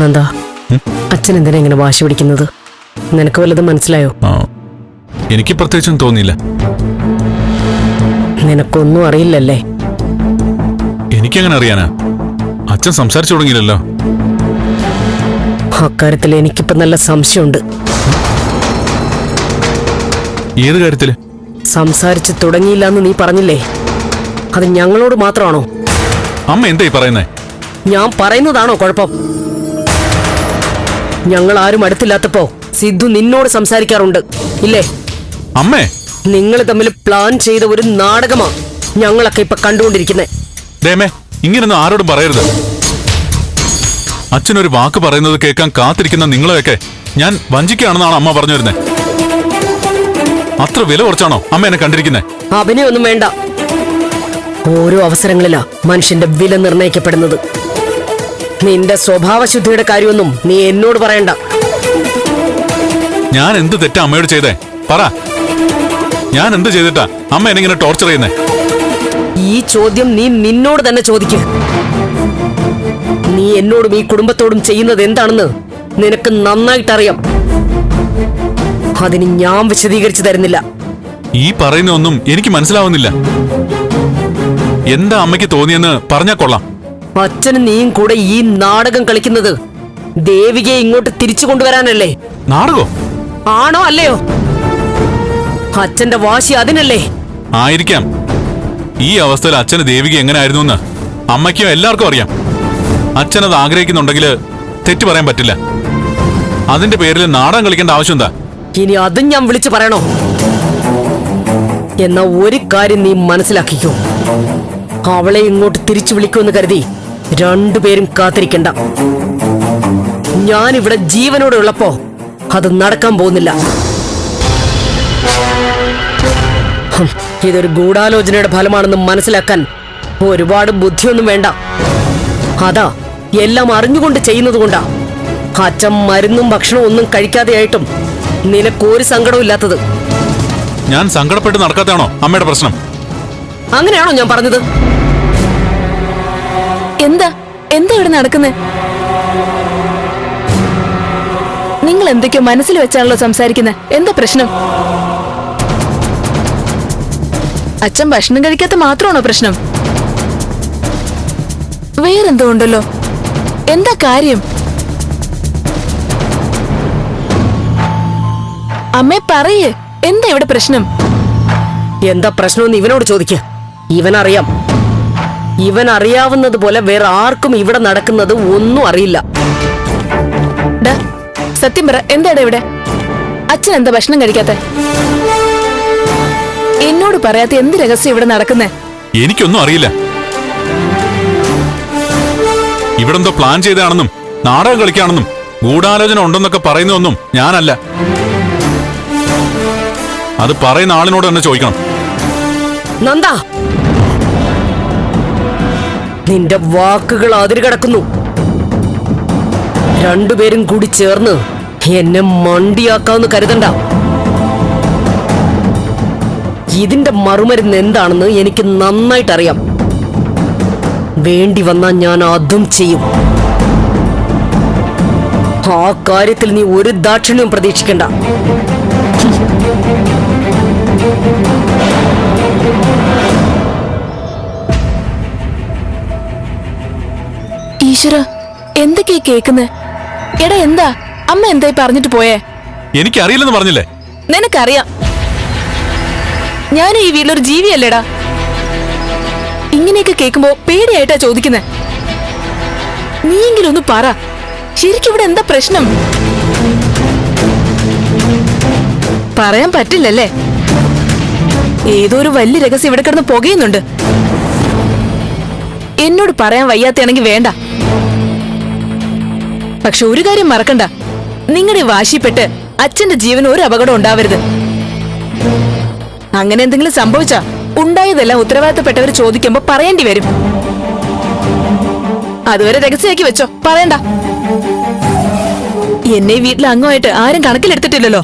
നന്ദ. അച്ഛൻ എന്തിനാ ഇങ്ങനെ വാശി പിടിക്കുന്നത്? നിനക്ക് വല്ലതും മനസ്സിലായോ? എനിക്ക് പ്രത്യേകിച്ചൊന്നും തോന്നിയില്ല. നിനക്കൊന്നും അറിയില്ലല്ലേ? എനിക്കെങ്ങനെ അറിയാനാ? അച്ഛൻ സംസാരിച്ചു തുടങ്ങിയില്ലല്ലോ. അക്കാര്യത്തിൽ എനിക്കിപ്പോ നല്ല സംശയമുണ്ട്. ഏത് കാര്യത്തിൽ? സംസാരിച്ചു തുടങ്ങിയില്ല എന്ന് നീ പറഞ്ഞില്ലേ? അത് ഞങ്ങളോട് മാത്രമാണോ? അമ്മ എന്തായി പറയുന്നേ? ഞാൻ പറയുന്നതാണോ കുഴപ്പം? ഞങ്ങൾ ആരും അടുത്തില്ലാത്തപ്പോ സിദ്ധു നിന്നോട് സംസാരിക്കാറുണ്ട്. ഇല്ലേ? അമ്മേ. നിങ്ങൾ തമ്മിൽ പ്ലാൻ ചെയ്ത ഒരു നാടകമാ ഞങ്ങളൊക്കെ ഇപ്പൊ കണ്ടുകൊണ്ടിരിക്കുന്നത് ഇങ്ങനൊന്നും ആരോടും പറയരുത്. അച്ഛനൊരു വാക്ക് പറയുന്നത് കേൾക്കാൻ കാത്തിരിക്കുന്ന നിങ്ങളെയൊക്കെ ഞാൻ വഞ്ചിക്കുകയാണെന്നാണ് അമ്മ പറഞ്ഞു വരുന്നത് അത്ര വില കുറച്ചാണോ അമ്മ എന്നെ കണ്ടിരിക്കുന്നത് അഭിനയൊന്നും വേണ്ട. ഓരോ അവസരങ്ങളിലാ മനുഷ്യന്റെ വില നിർണയിക്കപ്പെടുന്നത് നിന്റെ സ്വഭാവശുദ്ധിയുടെ കാര്യമൊന്നും നീ എന്നോട് പറയണ്ട. ഞാൻ എന്ത് തെറ്റാ അമ്മയോട് ചെയ്തേ? പറ. ഞാൻ എന്ത് ചെയ്തിട്ടാ അമ്മ എന്നെ ടോർച്ചർ ചെയ്യുന്നേ? ഈ ചോദ്യം നീ നിന്നോട് തന്നെ ചോദിക്ക. നീ എന്നോടും ഈ കുടുംബത്തോടും ചെയ്യുന്നത് എന്താണെന്ന് നിനക്ക് നന്നായിട്ടറിയാം. അതിന് ഞാൻ വിശദീകരിച്ചു തരുന്നില്ല. ഈ പറയുന്ന ഒന്നും എനിക്ക് മനസ്സിലാവുന്നില്ല. എന്താ അമ്മയ്ക്ക് തോന്നിയെന്ന് പറഞ്ഞാ കൊള്ളാം. അച്ഛനും നീയും കൂടെ ഈ നാടകം കളിക്കുന്നത് ദേവികയെ ഇങ്ങോട്ട് തിരിച്ചു കൊണ്ടുവരാനല്ലേ? നാടകോ? ആണോ അല്ലയോ? അച്ഛന്റെ വാശി അതിനല്ലേ? ആയിരിക്കാം. ഈ അവസ്ഥയിൽ അച്ഛന് ദേവിക എങ്ങനെയായിരുന്നു എന്ന് അമ്മയ്ക്കും എല്ലാവർക്കും അറിയാം. അച്ഛൻ അത് ആഗ്രഹിക്കുന്നുണ്ടെങ്കിൽ തെറ്റു പറയാൻ പറ്റില്ല. അതിന്റെ പേരിൽ നാടകം കളിക്കേണ്ട ആവശ്യം എന്താ? ഇനി അതും ഞാൻ വിളിച്ചു പറയണോ? എന്നാ ഒരു കാര്യം നീ മനസ്സിലാക്കിക്കോ. അവളെ ഇങ്ങോട്ട് തിരിച്ചു വിളിക്കുമെന്ന് കരുതി രണ്ടുപേരും കാത്തിരിക്കണ്ട. ഞാനിവിടെ ജീവനോടെ ഉള്ളപ്പോ അത് നടക്കാൻ പോകുന്നില്ല. ഇതൊരു ഗൂഢാലോചനയുടെ ഫലമാണെന്ന് മനസ്സിലാക്കാൻ ഒരുപാട് ബുദ്ധിയൊന്നും വേണ്ട. അതാ എല്ലാം അറിഞ്ഞുകൊണ്ട് ചെയ്യുന്നത് കൊണ്ടാ. അച്ഛൻ മരുന്നും ഭക്ഷണവും ഒന്നും കഴിക്കാതെയായിട്ടും നിനക്കൊരു സങ്കടവും ഇല്ലാത്തത്. ഞാൻ സങ്കടപ്പെട്ട് നടക്കാത്തതാണോ അമ്മയുടെ പ്രശ്നം? അങ്ങനെയാണോ ഞാൻ പറഞ്ഞത്? എന്താ? എന്താ ഇവിടെ നടക്കുന്നത് നിങ്ങൾ എന്തൊക്കെയോ മനസ്സിൽ വെച്ചാണല്ലോ സംസാരിക്കുന്നത് എന്താ പ്രശ്നം? അച്ഛൻ ഭക്ഷണം കഴിക്കാത്ത മാത്രമാണോ പ്രശ്നം? വേറെന്തോ ഉണ്ടല്ലോ? എന്താ കാര്യം? അമ്മേ പറയേ. എന്താ ഇവിടെ പ്രശ്നം? എന്താ പ്രശ്നം ഇവനോട് ചോദിക്ക. ഇവനറിയാം. ഇവൻ അറിയാവുന്നത് പോലെ വേറെ ആർക്കും ഇവിടെ നടക്കുന്നത് ഒന്നും അറിയില്ല. ഡാ, സത്യം പറ എന്താടാ ഇവിടെ? അച്ഛൻ എന്താ ഭക്ഷണം കഴിക്കാത്ത? എന്നോട് പറയാത്ത എന്ത് രഹസ്യം ഇവിടെ നടക്കുന്നേ? എനിക്കൊന്നും അറിയില്ല. ഇവിടെന്തോ പ്ലാൻ ചെയ്താണെന്നും നാടകം കളിക്കാണെന്നും ഗൂഢാലോചന ഉണ്ടെന്നൊക്കെ പറയുന്നതൊന്നും ഞാനല്ല. അത് പറയുന്ന ആളിനോട് തന്നെ ചോദിക്കണം. നന്ദ നിന്റെ വാക്കുകൾ അതിര് കടക്കുന്നു. രണ്ടുപേരും കൂടി ചേർന്ന് എന്നെ മണ്ടിയാക്കാന്ന് കരുതണ്ട. ഇതിന്റെ മറുമരുന്ന് എന്താണെന്ന് എനിക്ക് നന്നായിട്ട് അറിയാം വേണ്ടി വന്നാൽ ഞാൻ അതും ചെയ്യും. ആ കാര്യത്തിൽ നീ ഒരു ദാക്ഷിണ്യം പ്രതീക്ഷിക്കണ്ട. ഈശ്വര എന്തൊക്കെയാ കേക്കുന്നെ എടാ എന്താ? അമ്മ എന്തായി പറഞ്ഞിട്ട് പോയേ? എനിക്കറിയില്ലെന്ന് പറഞ്ഞില്ലേ? നിനക്കറിയാം. ഞാൻ ഈ വീട്ടിലൊരു ജീവിയല്ലേടാ. ഇങ്ങനെയൊക്കെ കേൾക്കുമ്പോ പേടിയായിട്ടാ ചോദിക്കുന്നേ. നീയെങ്കിലും ഒന്ന് പറ. ശരിക്കും ഇവിടെ എന്താ പ്രശ്നം? പറയാൻ പറ്റില്ലല്ലേ? ഏതോ ഒരു വലിയ രഹസ്യം ഇവിടെ കിടന്ന് പുകയുന്നുണ്ട്. എന്നോട് പറയാൻ വയ്യാത്തയാണെങ്കിൽ വേണ്ട. പക്ഷെ ഒരു കാര്യം മറക്കണ്ട. നിങ്ങളുടെ വാശിപ്പെട്ട് അച്ഛന്റെ ജീവൻ ഒരു അപകടം ഉണ്ടാവരുത്. അങ്ങനെ എന്തെങ്കിലും സംഭവിച്ചാ ഉണ്ടായതെല്ലാം ഉത്തരവാദിത്തപ്പെട്ടവർ ചോദിക്കുമ്പോ പറയേണ്ടി വരും. അതുവരെ രഹസ്യമാക്കി വെച്ചോ പറയണ്ട. എന്നെ വീട്ടിൽ അങ്ങുമായിട്ട് ആരും കണക്കിലെടുത്തിട്ടില്ലല്ലോ.